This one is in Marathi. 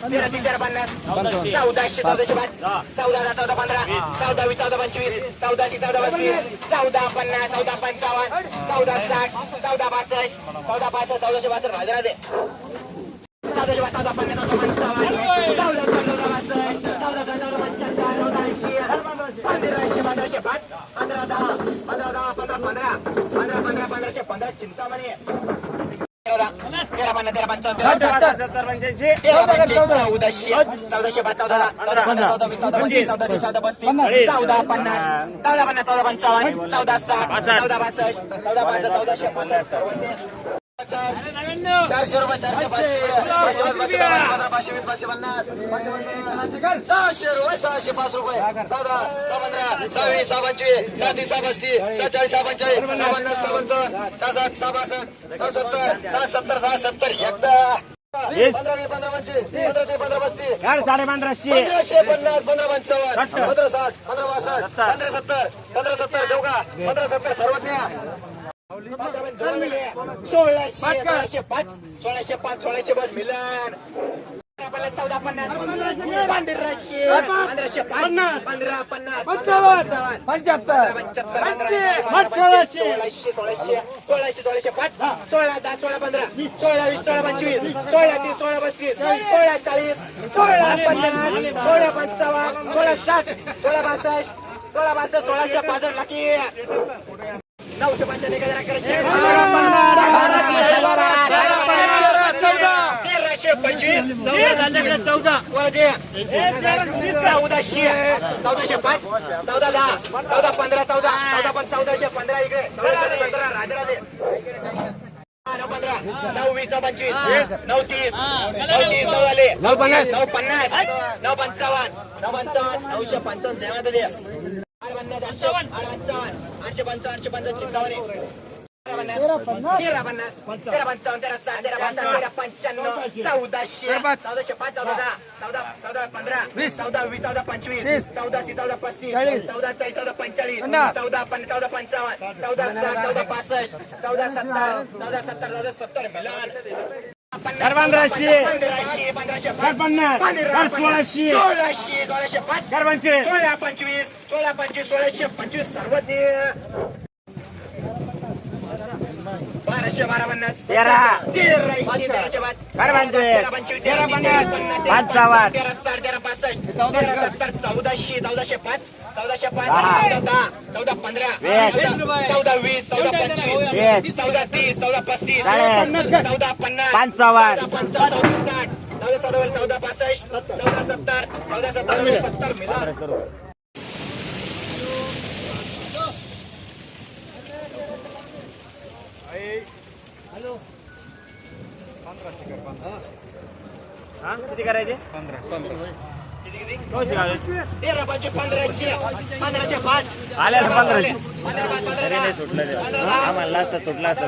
तेरा तीन तेरा पन्नास. चौदाशे चौदाशे पाच. चौदा दहा चौदा पंधरा. चौदा वीस चौदा पंचवीस. चौदा ती चौदा पस्तीस. चौदा पन्नास चौदा पंचावन्न. चौदा साठ. चौदा पासष्ट चौदा पासष्ट चौदाशे पासष्ट राजा राजे चौदाशे पाच चौदा पन्नास चौदा पंचावन्न. चौदा चौदा पासष्ट चौदा चौदा पंच्याहत्तर चौदा ऐंशी. पंधराशे पंधराशे पाच. पंधरा दहा. पंधरा दहा पंधरा पंधरा. पंधरा पंधरा पंधराशे पंधरा चिंतामणी. तेरा. पन्नास तेरा पंचावन्न चौदाशे चौदाशे पाच चौदा चौदा पंधरा. चौदा वीस चौदा पंचवीस चौदा तीस चौदा पस्तीस चौदा पन्नास चौदा पन्नास चौदा पंचावन्न चौदा साठ चौदा पासष्ट चौदा पासष्ट चौदाशे पासष्ट चारशे रुपये चारशे पाचशे पाचशे पाचशे पंधरा पाचशे वीस पाचशे पन्नास सहाशे रुपये सहाशे पाच रुपये सहा दहा सहा पंधरा सहा वीस सहा पंचवीस सहा तीस सहा पस्तीस सहा चाळीस सहा पंचाळीस सहा पन्नास सहा पंचावन्न सहा साठ सहा बासष्ट सहा सत्तर सहा सत्तर सहा सत्तर एकदा साडे पंधराशे. पंधराशे पन्नास पंधरा पंचावन्न पंधरा साठ पंधरा बासष्ट पंधरा सत्तर पंधरा सत्तर देऊ का? पंधरा सत्तर सर्वज्ञ. सोळाशे सोळाशे पाच सोळाशे पाच सोळाशे पाच मिलन. चौदा पन्नास. पंधराशे पंधरा पन्नास पंचावन्न पंच्याहत्तर. पंच्याहत्तर पंधराशे सोळाशे सोळाशे. सोळाशे सोळाशे पाच सोळा दहा सोळा पंधरा. सोळा वीस सोळा पंचवीस. सोळा तीस सोळा पस्तीस. सोळा चाळीस. सोळा पन्नास. सोळा पंचावन्न. सोळा साठ. सोळा बासष्ट. सोळा बासष्ट सोळाशे पासष्ट लाखी नऊशे तेराशे पंचवीस. चौदा चौदाशे चौदाशे पाच. चौदा दहा. चौदा पंधरा चौदा. चौदा पण चौदाशे पंधरा इकडे. पंधरा. राधे नऊ पंधरा. नऊ वीस नऊ पंचवीस. नऊ तीस. नऊ तीस नऊ. आले. नऊ पन्नास. नऊ पन्नास. नऊ पंचावन्न. नऊ पंचावन्न. नऊशे पंचावन्न. आठशे पंचावन्न आठशे पंचावन्न आठशे तेरा पन्नास तेरा पंचावन्न तेरा चार तेरा पंचावन्न तेरा पंच्याण्णव चौदाशे चौदाशे पाच चौदा चौदा चौदा पंधरा चौदा वीस चौदा पंचवीस चौदा ती चौदा पस्तीस चौदा चाळीस चौदा पंचाळीस चौदा पन्नास चौदा पंचावन्न चौदा साठ चौदा पासष्ट चौदा सत्तर चौदा सत्तर चौदा सत्तर मिलन पंधराशे पन्नास सोळाशे. सोळाशे सोळाशे पाच. पंचवीस सोळा पंचवीस सोळा पंचवीस सोळाशे पंचवीस सर्वज्ञ. बाराशे बारा पन्नास. तेरा. तेराशे तेराशे पाच. पंचवीस तेरा पन्नास. पन्नास. तेरा चौदाशे चौदाशे पाच चौदाशे पाच. चौदा दहा चौदा पंधरा वीस. चौदा- वीस चौदा पंचवीस वीस. चौदा तीस चौदा पस्तीस. चौदा पन्नास पंचावन्न. चौदा पंचावन्न चौदा साठ चौदा चौदा चौदा पासष्ट चौदा सत्तर चौदा सत्तर सत्तर मिळाल हा किती करायचे नऊशे घालायचे. तेरा पंचवीस पंधराशे पंधराशे पाच आले पंधराशे पंधरा तरी नाही सुटलं ते. आम्हाला लास्ट सुटला असता